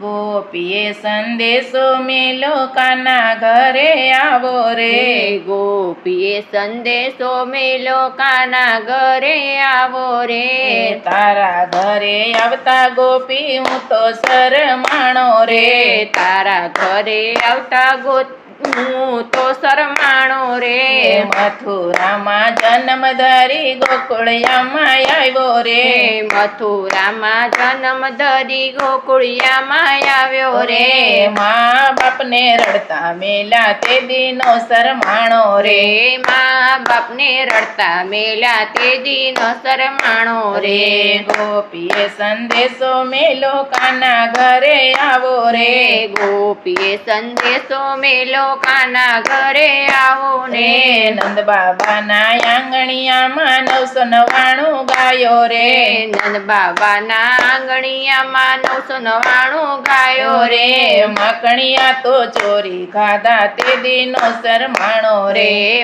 ગોપીએ સંદેશો મેલો કાના ઘરે આવો રે? ગોપીએ સંદેશો મેલો કાના ઘરે આવો રે? તારા ઘરે આવતા ગોપી હું તો શરમાણો રે. રે તારા ઘરે આવતા ગો હું તો શરમાણો રે. મથુરામાં જન્મ ધરી ગોકુળિયામાં આવ્યો રે. મથુરામાં જન્મ ધરી ગોકુળિયામાં આવ્યો રે. મા બાપને રડતા મેલા તે દિનો શરમાણો રે. મા બાપને રડતા મેલા તે દીનો સરમાણો રે. ગોપીએ સંદેશો મેલો કાના ઘરે આવો રે. ગોપીએ સંદેશો મેલો કાના ઘરે આવો ને નંદ બાબાના આંગણિયામાં નવસો નવાણું ગાયો રે. નંદ બાબાના આંગણિયામાં નવસો નવાણું ગાયો રે. માખણિયા તો ચોરી ખાધા તે દીનો શરમાણો રે. રે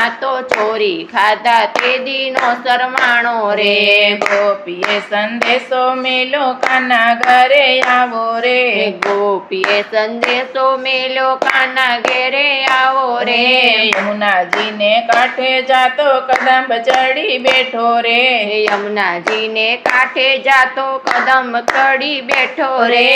માખણિયા તો ચોરી ખાધા તે દીનો શરમાણો રે. ગોપીએ સંદેશો મેલો કાના ઘરે આવો રે. ગોપીએ સંદેશો મેલો કાના ઘેરે આવો રે. યમુનાજીને કાંઠે જાતો કદમ ચડી બેઠો રે. યમુનાજીને કાંઠે જાતો કદમ ચડી બેઠો રે.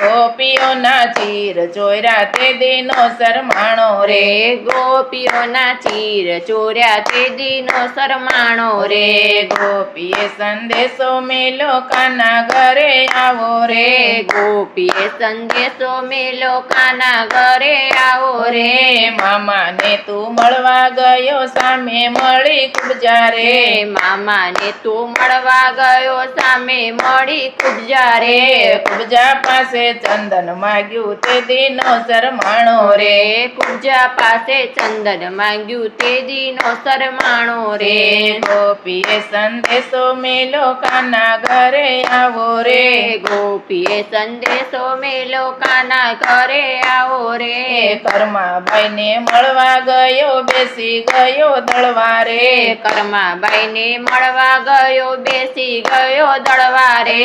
ગોપીઓના ચીર ચોર્યા તે દીનો શરમાણો રે. રે ગોપીઓના ચીર ચોર્યા તે દીનો શરમાણો રે. ગોપીએ સંદેશો મેલો, કાના ઘરે આવો રે. ગોપીએ સંદેશો મેલો, કાના ઘરે આવો રે. મામાને તું મળવા ગયો, સામે મળી કુબજા રે. મામાને તું મળવા ગયો, સામે મળી કુબજા રે. કુબજા પાસે ચંદન માગ્યું તે દીનો શરમાણો રે. રે કુબજા પાસે ચંદન માંગ્યું તે દીનો શરમાણો રે. ગોપીએ સંદેશો મેલો કાના ઘરે આવો રે. ગોપીએ સંદેશો મેલો કાના ઘરે આવો રે. કર્માબાઈ ને મળવા ગયો બેસી ગયો દળવા રે રે કર્માબાઈને મળવા ગયો બેસી ગયો દળવા રે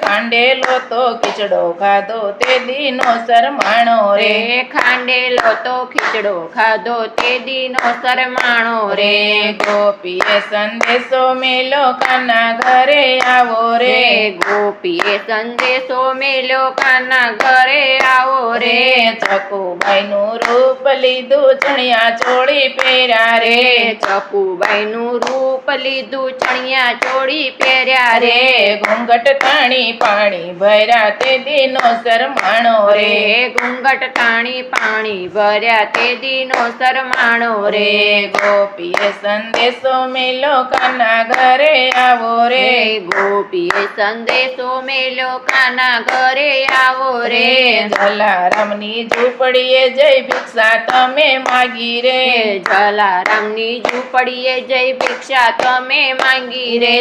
ખાંડેલો તો ખીચડો ખાધો તે દીનો શરમાણો રે. ખાંડેલો તો ખીચડો ખાધો તે દીનો શરમાણો રે રે ગોપીએ સંદેશો મેલો કાના ઘરે આવો રે. ગોપીએ સંદેશો મેલો કાના ઘરે આવો રે. ચકુબાઈ નું રૂપ લીધું ચણિયા ચોળી પહેર્યા રે. ચકુબાઈ નું રૂપ લીધું ચણિયા ચોળી પહેર્યા રે. ઘૂંઘટ તાણી પાણી ભર્યા તે દીનો શરમાણો રે. ઘૂંઘટ ટાણી પાણી ભર્યા તે દીનો શરમાણો રે. ગોપીએ સંદેશો મેલો કાના ઘરે આવો રે ગોપીએ સંદેશો મેલો કાના ઘરે આવો રે જલારામની ઝૂંપડીએ જય ભિક્ષા તમે માગી રે જલારામની ઝૂંપડીએ જય ભિક્ષા તમે માંગી રે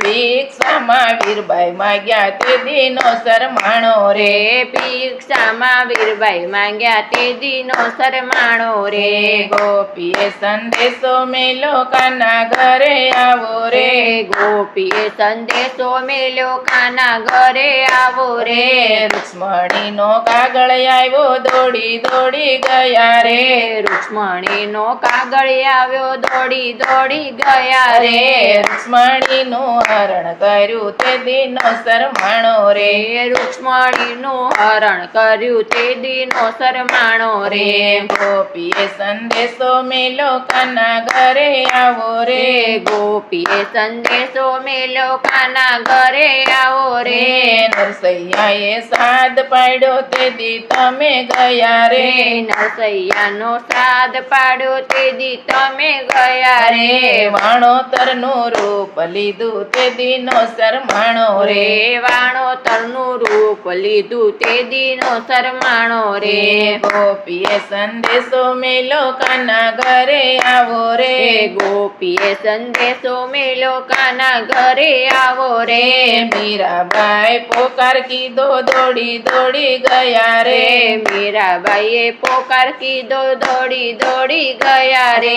ભિક્ષામાં વીરબાઈ માગ્યા તે દીનો શરમાણો રે ભિક્ષામાં વીરબાઈ માંગ્યા તે દીનો શરમાણો રે રે ગોપીએ સંદેશો મેલો કાના ઘરે આવો રે. ગોપીએ સંદેશો મેલ્યો કાના ઘરે આવો રે. રૂક્ષ્મણીનો કાગળ આવ્યો દોડી દોડી ગયા રે. રૂક્ષ્મણીનો કાગળ આવ્યો દોડી દોડી ગયા રે. રૂક્ષ્મણીનું હરણ કર્યું તે દિનો શરમાણો રે. રૂક્ષ્મણીનું હરણ કર્યું તે દીનો શરમાણો રે. રે ગોપીએ સંદેશો મેલો કાના ઘરે આવો રે. ગોપીએ સંદેશો મેલો કાના ઘરે આવો રે. નરસૈયાએ સાદ પાડ્યો તે દી તમે ગયા રે. નરસૈયાનો સાદ પાડ્યો તે દી તમે ગયા રે. વાણોતરનું રૂપ લીધું તે દીનો શરમાણો રે. વાણોતરનું રૂપ લીધું તે દીનો શરમાણો રે. રે ગોપીએ સંદેશો મેલો કાના ઘરે આવો રે ગોપીએ સંદેશો મેલો કાના ઘરે આવો રે? મીરાબાઈ પોકાર કીધો દોડી દોડી ગયા રે. મીરાબાઈએ પોકાર કીધો દોડી દોડી ગયા રે.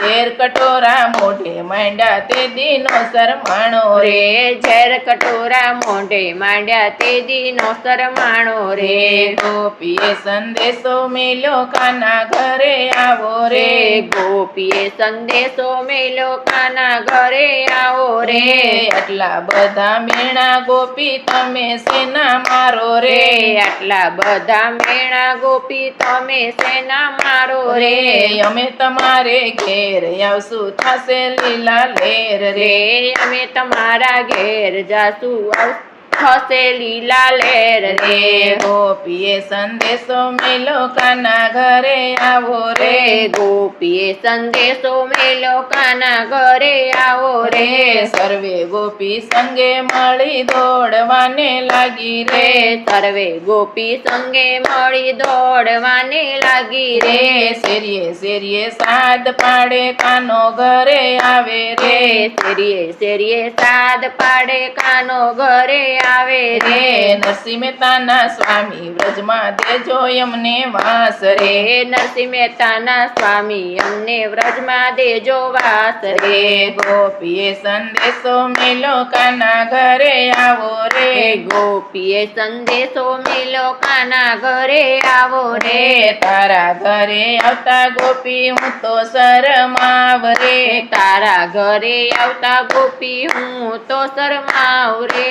ઝેર કટોરા મોઢે માંડ્યા તે દીનો શરમાણો રે. ઝેર કટોરા મોઢે માંડ્યા તે દીનો શરમાણો રે. ગોપીએ સંદેશો મેલો કાના ઘરે આવો રે. રે ગોપીએ સંદેશો મેલો કાના ઘરે આવો રે. આટલા બધા મેણા ગોપી તમે સેના મારો રે? આટલા બધા મેણા ગોપી તમે સેના મારો રે? અમે તમારે ઘેર આવશું થશે લીલા લેર રે. અમે તમારા ઘેર જાશું આવ- થશે લીલા લેર રે રે ગોપીએ સંદેશો મેલો કાના ઘરે આવો રે રે ગોપીએ સંદેશો મેલો કાના ઘરે આવો રે રે સર્વે ગોપી સંગે મળી દોડવાને લાગી રે રે સર્વે ગોપી સંગે મળી દોડવાને લાગી રે રે શેરીએ શેરીએ સાદ પાડે કાનો ઘરે આવે રે રે શેરીએ શેરીએ સાદ પાડે કાનો ઘરે આવે રે રે? નરસિંહ મહેતાના સ્વામી વ્રજમાં દેજો એમને વાસ રે. નરસિંહ મહેતાના સ્વામી અમને વ્રજમાં દેજો વાસ રે. ગોપીએ સંદેશો મેલો કાના ઘરે આવો રે. ગોપીએ સંદેશો મેલો કાના ઘરે આવો રે. રે તારા ઘરે આવતા ગોપી હું તો શરમાવ રે તારા ઘરે આવતા ગોપી હું તો શરમાવ રે